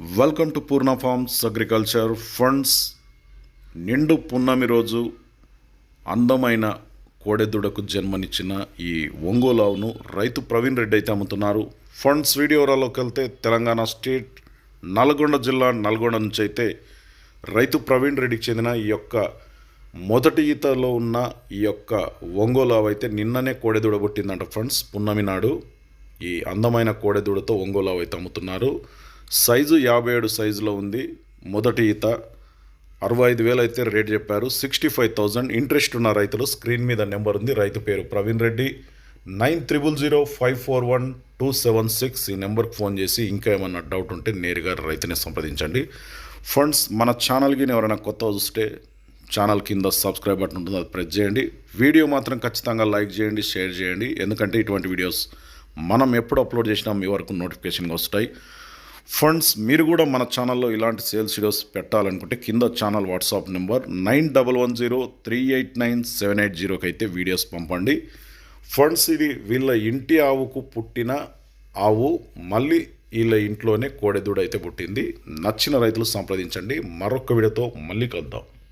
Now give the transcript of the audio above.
Welcome to Poorna farms agriculture funds నిండు పున్నమి రోజు అందమైన కోడెదుడకు జన్మనిచ్చిన ఈ ఒంగోలావును రైతు ప్రవీణ్ రెడ్డి అయితే అమ్ముతున్నారు. ఫండ్స్ వీడియోలోకి వెళ్తే తెలంగాణ స్టేట్ నల్గొండ జిల్లా నల్గొండ నుంచి అయితే రైతు ప్రవీణ్ రెడ్డికి చెందిన ఈ యొక్క మొదటి ఈతలో ఉన్న ఈ యొక్క ఒంగోలావు అయితే నిన్ననే కోడెదూడ పుట్టిందంట. ఫ్రెండ్స్ పున్నమి నాడు ఈ అందమైన కోడెదూడతో ఒంగోలావు అయితే అమ్ముతున్నారు. సైజు యాభై ఏడు సైజులో ఉంది. మొదటి ఈత అరవై ఐదు వేలు అయితే రేట్ చెప్పారు. సిక్స్టీ ఫైవ్ థౌజండ్ ఇంట్రెస్ట్ ఉన్న రైతులు స్క్రీన్ మీద నెంబర్ ఉంది. రైతు పేరు Praveen Reddy. Nine triple zero five four one two seven six ఈ నెంబర్కి ఫోన్ చేసి ఇంకా ఏమన్నా డౌట్ ఉంటే నేరుగా రైతుని సంప్రదించండి. ఫ్రెండ్స్ మన ఛానల్కి ఎవరైనా కొత్త చూస్తే ఛానల్ కింద సబ్స్క్రైబ్ బటన్ ఉంటుంది. అది ప్రెస్ చేయండి. వీడియో మాత్రం ఖచ్చితంగా లైక్ చేయండి షేర్ చేయండి. ఎందుకంటే ఇటువంటి వీడియోస్ మనం ఎప్పుడు అప్లోడ్ చేసినా మీ వరకు నోటిఫికేషన్గా వస్తాయి. ఫ్రెండ్స్ మీరు కూడా మన ఛానల్లో ఇలాంటి సేల్స్ వీడియోస్ పెట్టాలనుకుంటే కింద channel WhatsApp number nine double one zero three eight nine seven eight జీరోకి అయితే వీడియోస్ పంపండి. ఫ్రెండ్స్ ఇది వీళ్ళ ఇంటి ఆవుకు పుట్టిన ఆవు మళ్ళీ వీళ్ళ ఇంట్లోనే కోడెదూడ అయితే పుట్టింది. నచ్చిన రైతులు సంప్రదించండి. మరొక వీడియోతో మళ్ళీ కలుద్దాం.